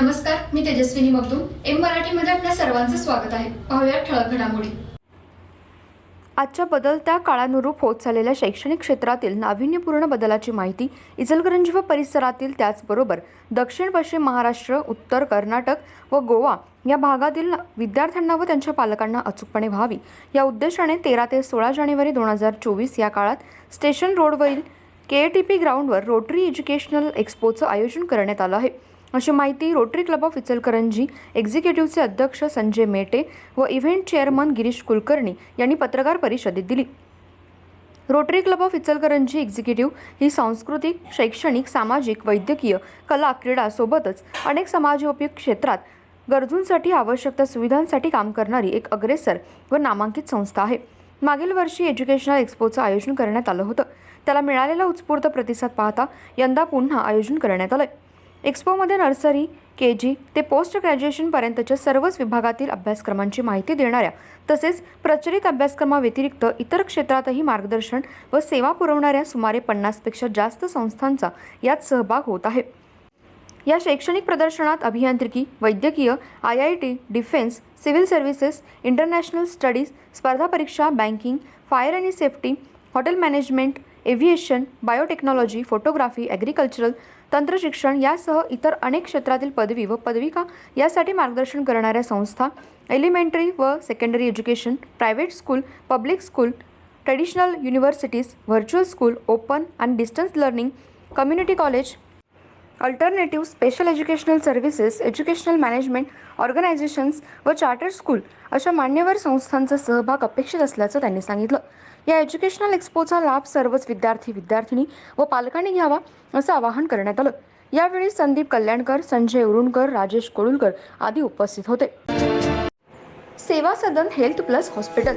नमस्कार मी तेजस्विनी मगदूम. एम मराठीमध्ये आपल्या सर्वांचं स्वागत आहे. पाहूया ठळक घडामोडी. आजच्या बदलत्या काळानुरूप होत चाललेल्या शैक्षणिक क्षेत्रातील नाविन्यपूर्ण बदलाची माहिती इचलकरंजी व परिसरातील त्याचबरोबर दक्षिण पश्चिम महाराष्ट्र उत्तर कर्नाटक व गोवा या भागातील विद्यार्थ्यांना व त्यांच्या पालकांना अचूकपणे व्हावी या उद्देशाने तेरा ते सोळा जानेवारी दोन हजार चोवीस या काळात स्टेशन रोडवरील के टी पी ग्राउंडवर रोटरी एज्युकेशनल एक्स्पोचं आयोजन करण्यात आलं आहे. अशी माहिती रोटरी क्लब ऑफ इचलकरंजी एक्झिक्युटिव्हचे अध्यक्ष संजय मेटे व इव्हेंट चेअरमन गिरीश कुलकर्णी यांनी पत्रकार परिषदेत दिली. Rotary Club of Ichalkaranji executive ही सांस्कृतिक शैक्षणिक सामाजिक वैद्यकीय कला क्रीडासोबतच अनेक समाजोपयोग क्षेत्रात गरजूंसाठी आवश्यक त्या सुविधांसाठी काम करणारी एक अग्रेसर व नामांकित संस्था आहे. मागील वर्षी एज्युकेशनल एक्स्पोचं आयोजन करण्यात आलं होतं. त्याला मिळालेला उत्स्फूर्त प्रतिसाद पाहता यंदा पुन्हा आयोजन करण्यात आलं आहे एक्स्पोमध्ये नर्सरी के जी ते पोस्ट ग्रॅज्युएशनपर्यंतच्या सर्वच विभागातील अभ्यासक्रमांची माहिती देणाऱ्या तसेच प्रचलित अभ्यासक्रमाव्यतिरिक्त इतर क्षेत्रातही मार्गदर्शन व सेवा पुरवणाऱ्या सुमारे पन्नासपेक्षा जास्त संस्थांचा यात सहभाग होत आहे. या शैक्षणिक प्रदर्शनात अभियांत्रिकी वैद्यकीय I I T defence civil services international studies स्पर्धा परीक्षा बँकिंग फायर आणि safety hotel management aviation biotechnology photography agricultural तंत्रशिक्षण यासह इतर अनेक क्षेत्रातील पदवी व पदविका यासाठी मार्गदर्शन करणाऱ्या संस्था एलिमेंटरी व secondary education private school public school traditional universities virtual school open आणि distance learning community college alternative special educational services educational management organisations व चार्टर स्कूल अशा मान्यवर संस्थांचा सहभाग अपेक्षित असल्याचं त्यांनी सांगितलं. या एज्युकेशनल एक्स्पोचा लाभ सर्वच विद्यार्थी विद्यार्थिनी व पालकांनी घ्यावा असं आवाहन करण्यात आलं. यावेळी संदीप कल्याणकर संजय उरुणकर राजेश कोळुलकर आदी उपस्थित होते. सेवा सदन हेल्थ प्लस हॉस्पिटल